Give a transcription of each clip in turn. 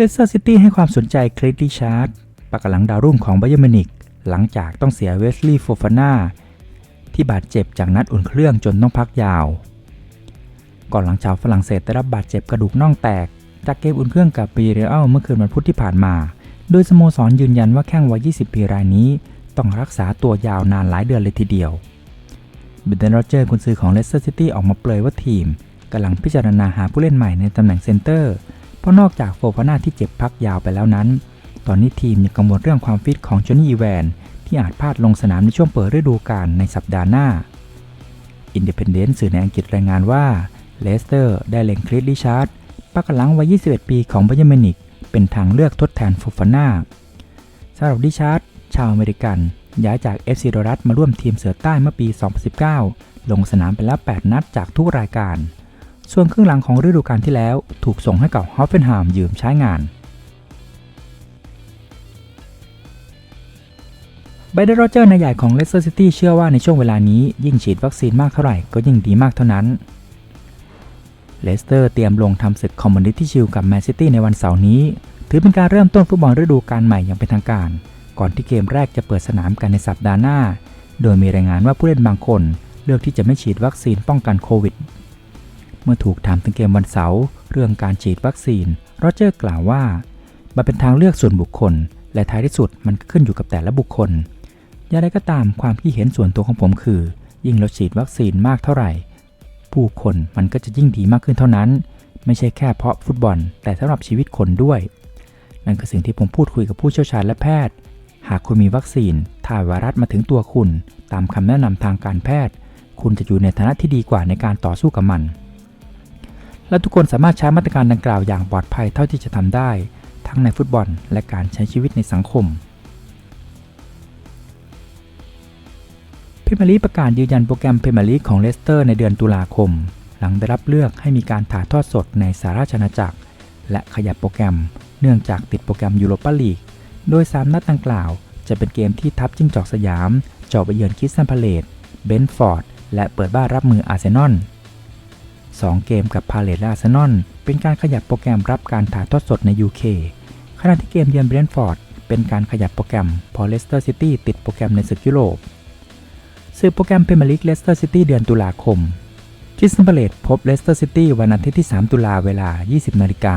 เลสเตอร์ซิตี้ให้ความสนใจคริสติชาร์ดปากหลังดาวรุ่งของไบเยอร์มินิกหลังจากต้องเสียเวสลีย์โฟฟาน่าที่บาดเจ็บจากนัดอุ่นเครื่องจนต้องพักยาว ก่อนหลังชาวฝรั่งเศสได้รับบาดเจ็บกระดูกน่องแตก จากเกมอุ่นเครื่องกับปีเรอัลเมื่อคืนวันพุธที่ผ่านมา โดยสโมสรยืนยันว่าแข้งวัย 20 ปีรายนี้ ต้องรักษาตัวยาวนานหลายเดือนเลยทีเดียวเบนเดนโรเจอร์กุนซือของเลสเตอร์ซิตี้ออกมาเปลยว่าทีมกำลังพิจารณาหาผู้เล่นใหม่ในตำแหน่งเซนเตอร์ ราะนอกจากโฟฟาน่าที่เจ็บพักยาวไปแล้วนั้น ตอนนี้ทีมยังกังวลเรื่องความฟิตของจอห์นนี่อีแวนที่อาจพลาดลงสนามในช่วงเปิดฤดูกาลในสัปดาห์หน้าอินด e เพนเดนต์สื่อในอังกฤษรายงานว่าเลสเตอร์ได้เล็งคริสลิชาร์ดปักหลังวัย 21 ปีของบย e r มินิก เป็นทางเลือกทดแทนโฟฟาน่าสำหรับดิชาร์ดชาวอเมริกันย้ายจาก FC โดรัสมาร่วมทีมเสือใต้เมื่อปี 2019 ลงสนามไปแล้ว 8 นัดจากทุกรายการ ส่วนครึ่งหลังของฤดูกาลที่แล้วถูกส่งให้กับฮอฟเฟนฮามยืมใช้งานไบเดอร์โรเจอร์นายใหญ่ของเลสเตอร์ซิตี้เชื่อว่าในช่วงเวลานี้ยิ่งฉีดวัคซีนมากเท่าไหร่ก็ยิ่งดีมากเท่านั้น เลสเตอร์เตรียมลงทำศึกคอมมูนิตี้ชิลกับแมนซิตี้ในวันเสาร์นี้ ถือเป็นการเริ่มต้นฟุตบอลฤดูกาลใหม่อย่างเป็นทางการ ก่อนที่เกมแรกจะเปิดสนามกันในสัปดาห์หน้า โดยมีรายงานว่าผู้เล่นบางคน เลือกที่จะไม่ฉีดวัคซีนป้องกันโควิด มื่อถูกถามถึงเกมวันเสาร์เรื่องการฉีดวัคซีนโรเจอร์กล่าวว่า มันเป็นทางเลือกส่วนบุคคล และท้ายที่สุดมันขึ้นอยู่กับแต่ละบุคคล อย่างไรก็ตามความคิดเห็นส่วนตัวของผมคือ ยิ่งเราฉีดวัคซีนมากเท่าไหร่ ผู้คนมันก็จะยิ่งดีมากขึ้นเท่านั้น ไม่ใช่แค่เพราะฟุตบอล แต่สำหรับชีวิตคนด้วย นั่นคือสิ่งที่ผมพูดคุยกับผู้เชี่ยวชาญและแพทย์ หากคุณมีวัคซีนถ่าไวรัสมาถึงตัวคุณ ตามคำแนะนำทางการแพทย์ คุณจะอยู่ในฐานะที่ดีกว่าในการต่อสู้กับมัน และทุกคนสามารถใช้มาตรการดังกล่าวอย่างปลอดภัยเท่าที่จะทำได้ ทั้งในฟุตบอลและการใช้ชีวิตในสังคมพรีเมียร์ลีกประกาศยืนยันโปรแกรมพรีเมียร์ลีกของเลสเตอร์ในเดือนตุลาคม หลังได้รับเลือกให้มีการถ่ายทอดสดในสาราชอาจักร และขยับโปรแกรม เนื่องจากติดโปรแกรมยูโรปาลีก โดย 3 นัดดังกล่าว จะเป็นเกมที่ทัพจิ้งจอกสยาม เจาะไปเยือนคิสตันพาเลตเบนฟอร์ด และเปิดบ้านรับมืออาร์เซนอล 2 เกมกับพาเลตและอาร์เซนอลเป็นการขยับโปรแกรมรับการถ่ายทอดสดใน UK ขณะที่เกมเยือนเบรนฟอร์ดเป็นการขยับโปรแกรมพอเลสเตอร์ซิตี้ติดโปรแกรมในศึกยุโรปสืบโปรแกรมพรีเมียร์ลีกเลสเตอร์ซิตี้เดือนตุลาคมคริสตันพาเลตพบเลสเตอร์ซิตี้วันอาทิตย์ที่ 3 ตุลาเวลา 20 นาฬิกา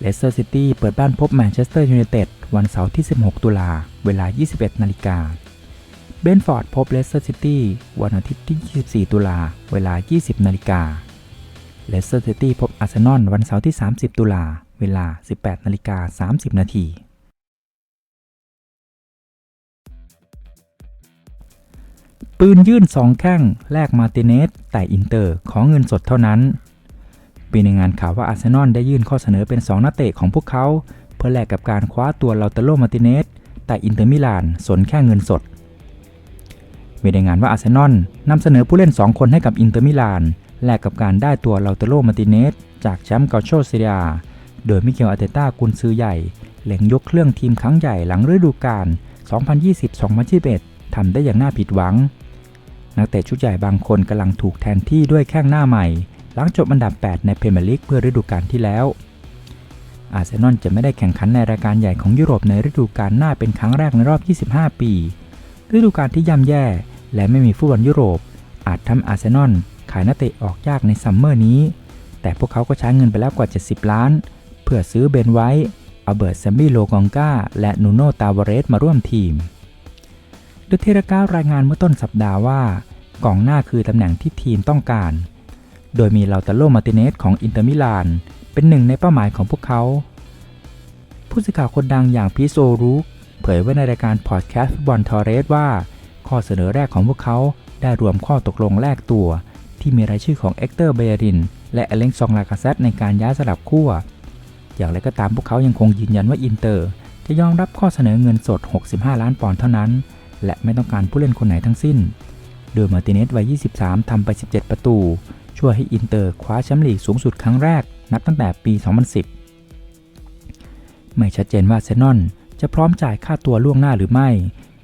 เลสเตอร์ซิตี้เปิดบ้านพบแมนเชสเตอร์ยูไนเต็ดวันเสาร์ที่ 16 ตุลาเวลา 21 นาฬิกา เบนฟอร์ดพบเลสเตอร์ซิตี้วันอาทิตย์ที่ 24 ตุลา เวลา 20 นาฬิกา เลสเตอร์ซิตี้พบอาร์เซนอลวันเสาร์ที่ 30 ตุลา เวลา 18 นาฬิกา 30 นาที ปืนยื่นสองแข้งแลกมาติเนส แต่อินเตอร์ขอเงินสดเท่านั้น ปีในงานข่าวว่าอาร์เซนอลได้ยื่นข้อเสนอเป็น 2 นักเตะของพวกเขา เพื่อแลกกับการคว้าตัวลาเตโลมาติเนส แต่อินเตอร์มิลานสนแค่เงินสด มีรายงานว่าอาร์เซนอลนำเสนอผู้เล่น 2 คนให้กับอินเตอร์มิลานแลกกับการได้ตัวลาเตโลมาร์ติเนสจากแชมป์เกาโชเซียโดยมิเกลอาเตต้ากุนซือใหญ่เล็งยกเครื่องทีมครั้งใหญ่หลังฤดูกาล 2020-2021 ทำได้อย่างน่าผิดหวัง นักเตะชุดใหญ่บางคนกำลังถูกแทนที่ด้วยแข้งหน้าใหม่ หลังจบอันดับ 8 ในพรีเมียร์ลีกเมื่อฤดูกาลที่แล้ว อาร์เซนอลจะไม่ได้แข่งขันในรายการใหญ่ของยุโรปในฤดูกาลหน้าเป็นครั้งแรกในรอบ 25 ปี ฤดูกาลที่ย่ำแย่ และไม่มีฟุตบอลยุโรป อาจทำอาร์เซนอลขายนักเตะออกยากในซัมเมอร์นี้ แต่พวกเขาก็ใช้เงินไปแล้วกว่า 70 ล้าน เพื่อซื้อเบนไว้อัลเบิร์ตแซมบี้โลกองกาและนูโนตาวเรสมาร่วมทีมเดเทราการรายงานเมื่อต้นสัปดาห์ว่ากองหน้าคือตำแหน่งที่ทีมต้องการ โดยมีลาตาโลมาติเนสของอินเตอร์มิลาน เป็นหนึ่งในเป้าหมายของพวกเขา ผู้สื่อข่าวคนดังอย่างพิโซรู ผยไว้ในรายการพอดแคสต์ฟุตบอลทอเรสว่า ข้อเสนอแรกของพวกเขาได้รวมข้อตกลงแลกตัว ที่มีรายชื่อของเอ็กเตอร์เบยริน และเอเล็กซองลากาเซตในการย้ายสลับขั้วอย่างไรก็ตามพวกเขายังคงยืนยันว่าอินเตอร์ จะยอมรับข้อเสนอเงินสด 65 ล้านปอนด์เท่านั้น และไม่ต้องการผู้เล่นคนไหนทั้งสิ้น โดยมาร์ติเนสวัย 23 ทำไป 17 ประตู ช่วยให้อินเตอร์คว้าแชมป์ลีกสูงสุดครั้งแรก นับตั้งแต่ปี 2010 ไม่ชัดเจนว่าเซนอน จะพร้อมจ่ายค่าตัวล่วงหน้าหรือไม่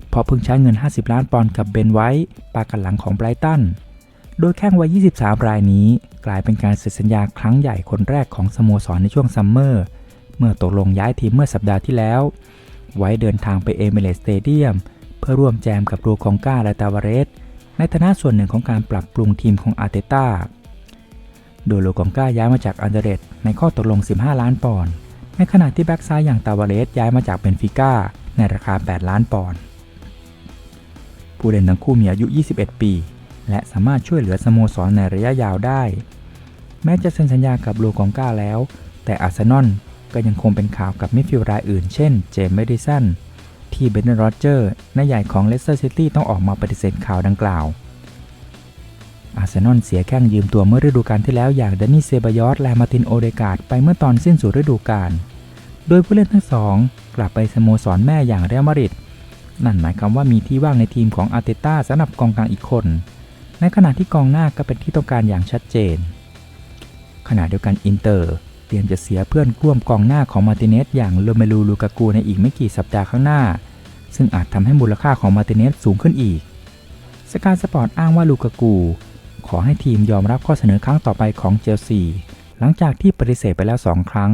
เพราะเพิ่งใช้เงิน 50 ล้านปอนด์กับเบนไว้ปากันหลังของไบรตัน โดยแข้งวัย 23 รายนี้ กลายเป็นการเซ็นสัญญาครั้งใหญ่คนแรกของสโมสรในช่วงซัมเมอร์ เมื่อตกลงย้ายทีมเมื่อสัปดาห์ที่แล้ว ไว้เดินทางไปเอเมเรสสเตเดียมเพื่อร่วมแจมกับรูคองกาและตาวาเรส ในฐานะส่วนหนึ่งของการปรับปรุงทีมของอาร์เตต้าโดยโลกองก้าย้ายมาจากอันเดเรตในข้อตกลง 15 ล้านปอนด์ ในขณะที่แบ็กซ้ายอย่างตาวาเรสย้ายมาจากเบนฟิก้าในราคา 8 ล้านปอนด์ ผู้เล่นทั้งคู่มีอายุ 21 ปี และสามารถช่วยเหลือสโมสรในระยะยาวได้ แม้จะเซ็นสัญญากับโลกองก้าแล้ว แต่อาร์เซนอลก็ยังคงเป็นข่าวกับมิดฟิลด์รายอื่น เช่น เจมส์เมดิสันที่เบนน์โรเจอร์นายใหญ่ของเลสเตอร์ซิตี้ต้องออกมาปฏิเสธข่าวดังกล่าว อาร์เซนอลเสียแข้งยืมตัวเมื่อฤดูกาลที่แล้วอย่างดานิเซบายอสและมาตินโอเดกาดไปเมื่อตอนสิ้นสุดฤดูกาล โดยผู้เล่นทั้งสองกลับไปสโมสรแม่อย่างเรอัลมาดริด นั่นหมายความว่ามีที่ว่างในทีมของอาร์เตต้าสำหรับกองกลางอีกคน ในขณะที่กองหน้าก็เป็นที่ต้องการอย่างชัดเจน ขณะเดียวกันอินเตอร์เตรียมจะเสียเพื่อนร่วมกองหน้าของมาติเนสอย่างโรเมลูลูกากูในอีกไม่กี่สัปดาห์ข้างหน้า ซึ่งอาจทำให้มูลค่าของมาติเนสสูงขึ้นอีกสกายสปอร์ตอ้างว่าลูกากู อให้ทีมยอมรับข้อเสนอครั้งต่อไปของเจลซีหลังจากที่ปฏิเสธไปแล้ว 2 ครั้ง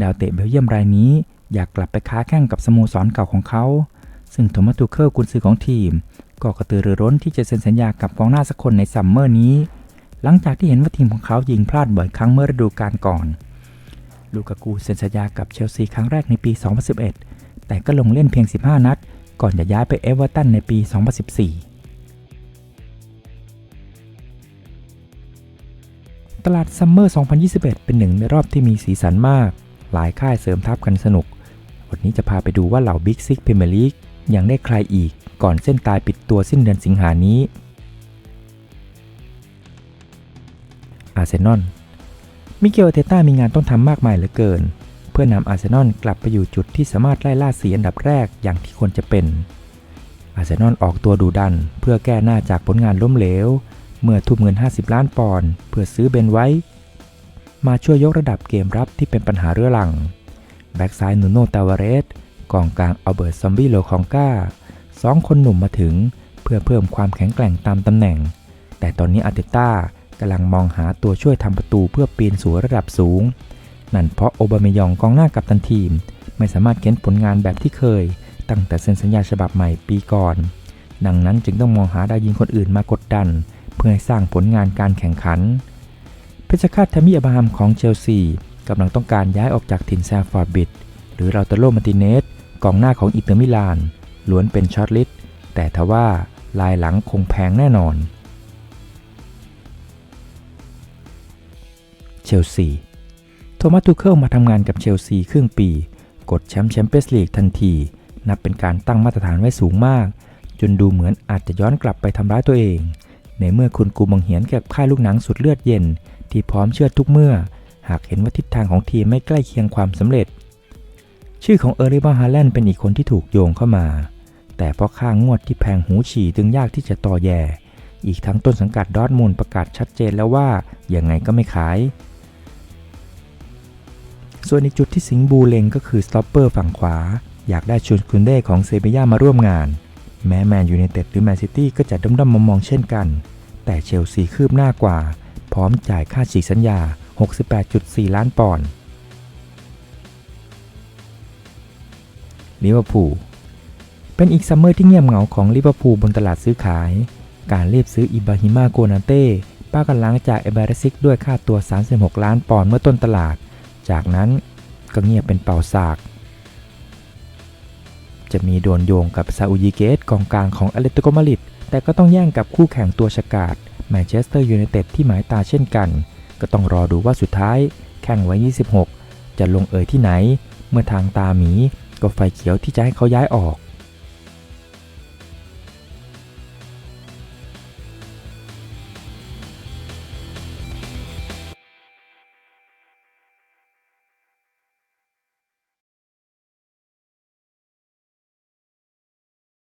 ดาวเตะเบลเยียมรายนี้อยากกลับไปค้าแข่งกับสโมสรเก่าของเขา ซึ่งโทมัสตูเคิลกุนซือของทีม ก็กระตือรือร้นที่จะเซ็นสัญญากับกองหน้าสักคนในซัมเมอร์นี้ หลังจากที่เห็นว่าทีมของเขายิงพลาดบ่อยครั้งเมื่อฤดูกาลก่อน ลูกากูเซ็นสัญญากับเชลซีครั้งแรกในปี 2011 แต่ก็ลงเล่นเพียง 15 นัด ก่อนจะย้ายไปเอเวอร์ตันในปี 2014 ตลาดซัมเมอร์ 2021 เป็นหนึ่งในรอบที่มีสีสันมาก หลายค่ายเสริมทัพกันสนุก วันนี้จะพาไปดูว่าเหล่าบิ๊กซิกพรีเมียร์ลีกยังได้ใครอีก ก่อนเส้นตายปิดตัวสิ้นเดือนสิงหานี้ อาร์เซนอล มิเกลอเตต้ามีงานต้องทำมากมายเหลือเกิน เพื่อนำอาร์เซนอลกลับไปอยู่จุดที่สามารถไล่ล่าสีอันดับแรกอย่างที่ควรจะเป็น อาร์เซนอลออกตัวดูดัน เพื่อแก้หน้าจากผลงานล้มเหลว เมื่อทุ่มเงิน 50 ล้านปอนด์เพื่อซื้อเบนไว้ มาช่วยยกระดับเกมรับที่เป็นปัญหาเรื้อรัง แบ็กซ้ายนูโนตาวาเรสกองกลางอัลเบิร์ตซอมบี้โลคองกาสองคนหนุ่มมาถึงเพื่อเพิ่มความแข็งแกร่งตามตำแหน่ง แต่ตอนนี้อาร์เตต้ากำลังมองหาตัวช่วยทำประตูเพื่อปีนสู่ระดับสูง นั่นเพราะโอบามายองกองหน้ากับตันทีม ไม่สามารถเข็นผลงานแบบที่เคย ตั้งแต่เซ็นสัญญาฉบับใหม่ปีก่อน ดังนั้นจึงต้องมองหาดาวยิงคนอื่นมากดดัน เพื่อให้สร้างผลงานการแข่งขัน เพชรฆาตทามิอับามของเชลซีกำลังต้องการย้ายออกจากถิ่นแซมฟอร์ดบิดหรือราตโลมาติเนสกองหน้าของอิเตอร์มิลาน ล้วนเป็นช็อตลิสต์แต่ทว่าลายหลังคงแพงแน่นอน เชลซีโทมัสทูเคิลมาทำงานกับเชลซีครึ่งปี กดแชมป์แชมเปี้ยนส์ลีกทันที นับเป็นการตั้งมาตรฐานไว้สูงมาก จนดูเหมือนอาจจะย้อนกลับไปทำร้ายตัวเอง ในเมื่อคุณกูมังเหียนกับค่ายลูกหนังสุดเลือดเย็น ที่พร้อมเชื่อทุกเมื่อ หากเห็นว่าทิศทางของทีมไม่ใกล้เคียงความสำเร็จ ชื่อของเออร์ลิบาฮาแลนด์เป็นอีกคนที่ถูกโยงเข้ามา แต่เพราะค่างงวดที่แพงหูฉี่จึงยากที่จะต่อแย่ อีกทั้งต้นสังกัดดอทมุนประกาศชัดเจนแล้วว่ายังไงก็ไม่ขาย ส่วนอีกจุดที่สิงบูเลงก็คือสต็อปเปอร์ฝั่งขวา อยากได้ชุนคุนเด้ของเซบียามาร่วมงาน แม้แมนยูไนเต็ดหรือแมนซิตี้ก็จะด้อมๆมองๆเช่นกัน แต่เชลซีคืบหน้ากว่า พร้อมจ่ายค่าฉีกสัญญา 68.4 ล้านปอนด์ลิเวอร์พูลเป็นอีกซัมเมอร์ที่เงียบเหงาของลิเวอร์พูลบนตลาดซื้อขาย การเรียบซื้ออิบาฮิมาโกนาเต้ป้ากันล้างจากเอเบรซิกด้วยค่าตัว 36 ล้านปอนด์เมื่อต้นตลาด จากนั้นก็เงียบเป็นเป่าสาก จะมีโดนโยงกับซาอุยิเกตกองกลางของอเลติโกมาริดแต่ก็ต้องแย่งกับคู่แข่งตัวฉกาดแมนเชสเตอร์ยูไนเต็ดที่หมายตาเช่นกัน ก็ต้องรอดูว่าสุดท้าย แข่งไว้ 26 จะลงเอยที่ไหน เมื่อทางตาหมีก็ไฟเขียวที่จะให้เขาย้ายออก